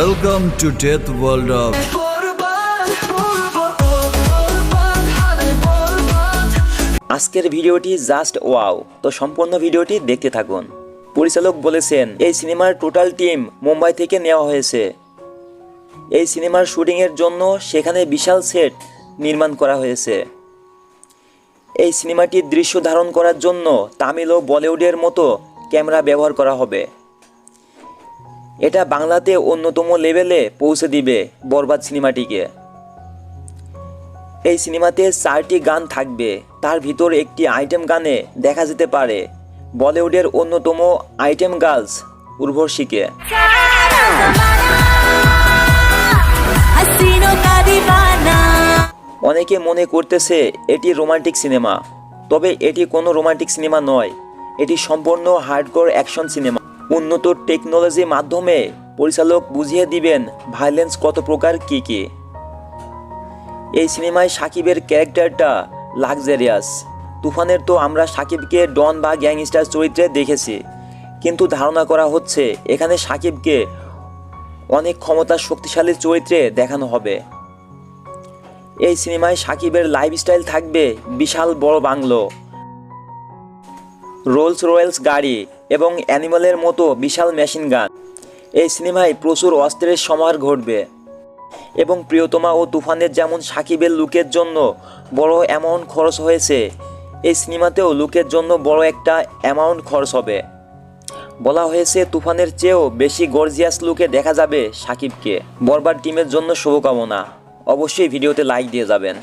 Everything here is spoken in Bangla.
Welcome to Death World of আজকের ভিডিওটি জাস্ট ওয়াও তো সম্পূর্ণ ভিডিওটি দেখতে থাকুন। পরিচালক বলেছেন, এই সিনেমার টোটাল টিম মুম্বাই থেকে নেওয়া হয়েছে। এই সিনেমার শুটিংয়ের জন্য সেখানে বিশাল সেট নির্মাণ করা হয়েছে। এই সিনেমাটির দৃশ্য ধারণ করার জন্য তামিল ও বলিউডের মতো ক্যামেরা ব্যবহার করা হবে। এটা বাংলাতে অন্যতম লেভেলে পৌঁছে দিবে বরবাদ সিনেমাটিকে। এই সিনেমাতে চারটি গান থাকবে। তার ভিতর একটি আইটেম গানে দেখা যেতে পারে। বলিউডের অন্যতম আইটেম গার্লস উর্বশীকে। অনেকে মনে করতেছে এটি রোমান্টিক সিনেমা, তবে এটি কোনো রোমান্টিক সিনেমা নয়। এটি সম্পূর্ণ হার্ডকোর অ্যাকশন সিনেমা। উন্নত টেকনোলজির মাধ্যমে পরিচালক বুঝিয়ে দিবেন ভায়োলেন্স কত প্রকার, কী কী? এই সিনেমায় সাকিবের ক্যারেক্টারটা লাক্সারিয়াস তুফানের তো আমরা সাকিবকে ডন বা গ্যাংস্টার চরিত্রে দেখেছি, কিন্তু ধারণা করা হচ্ছে এখানে সাকিবকে অনেক ক্ষমতা শক্তিশালী চরিত্রে দেখানো হবে। এই সিনেমায় সাকিবের লাইফস্টাইল থাকবে বিশাল বড় বাংলো। রোলস রয়েলস গাড়ি এবং অ্যানিমালের মতো বিশাল মেশিন গান। এই সিনেমায় প্রচুর অস্ত্রের সমাহার ঘটবে। এবং প্রিয়তমা ও তুফানের যেমন সাকিবের লুকের জন্য বড় অ্যামাউন্ট খরচ হয়েছে, এই সিনেমাতেও লুকের জন্য বড় একটা অ্যামাউন্ট খরচ হবে। বলা হয়েছে, তুফানের চেয়েও বেশি গর্জিয়াস লুকে দেখা যাবে সাকিবকে। বরবার টিমের জন্য শুভকামনা। অবশ্যই ভিডিওতে লাইক দিয়ে যাবেন।